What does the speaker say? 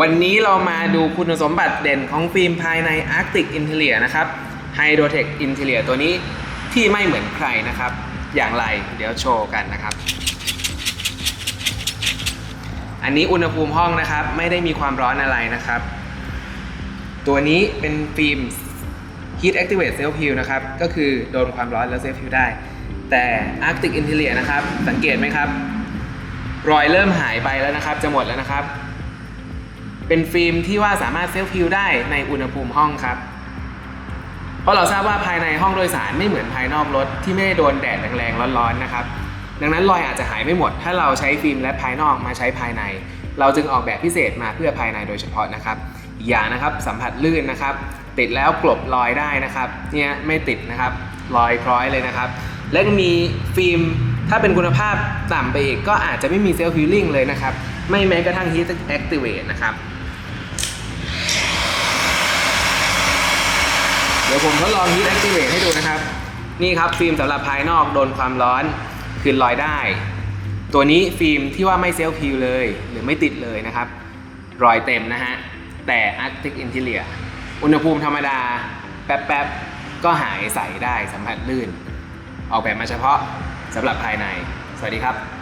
วันนี้เรามาดูคุณสมบัติเด่นของฟิล์มภายใน Arctic Interior นะครับ Hydrotech Interior ตัวนี้ที่ไม่เหมือนใครนะครับ อย่างไรเดี๋ยวโชว์กันนะครับ อันนี้อุณหภูมิห้องนะครับ ไม่ได้มีความร้อนอะไรนะครับ ตัวนี้เป็นฟิล์ม Heat Activate Self Heal นะครับ ก็คือโดนความร้อนแล้ว Self Heal ได้ แต่ Arctic Interior นะครับ สังเกตไหมครับ รอยเริ่มหายไปแล้วนะครับ จะหมดแล้วนะครับ เป็นฟิล์มที่ว่าสามารถเซลฟ์ฮิลได้ในอุณหภูมิห้องครับ เพราะเราทราบว่าภายในห้องโดยสารไม่เหมือนภายนอกรถที่ไม่ได้โดนแดดแรงๆร้อนๆนะครับ ดังนั้นรอยอาจจะหายไม่หมด ถ้าเราใช้ฟิล์มและภายนอกมาใช้ภายใน เราจึงออกแบบพิเศษมาเพื่อภายในโดยเฉพาะนะครับ อย่านะครับสัมผัสลื่นนะครับ ติดแล้วกลบรอยได้นะครับ เนี่ยไม่ติดนะครับรอยคล้อยเลยนะครับ และมีฟิล์มถ้าเป็นคุณภาพต่ำไปอีกก็อาจจะไม่มีเซลฟ์ฮิลลิ่งเลยนะครับ ไม่แม้กระทั่ง Heat Activate นะครับ ดี๋ยวผมทดลอง Heat Activate ให้ดูนะครับ นี่ครับฟิล์มสำหรับภายนอกโดนความร้อนคืนรอยได้ ตัวนี้ฟิล์มที่ว่าไม่เซลฟ์ฮิลเลย หรือไม่ติดเลยนะครับ รอยเต็มนะฮะ แต่ Arctic Interior อุณหภูมิธรรมดา แป๊บๆ ก็หายใสได้สัมผัสลื่น ออกแบบมาเฉพาะสำหรับภายใน สวัสดีครับ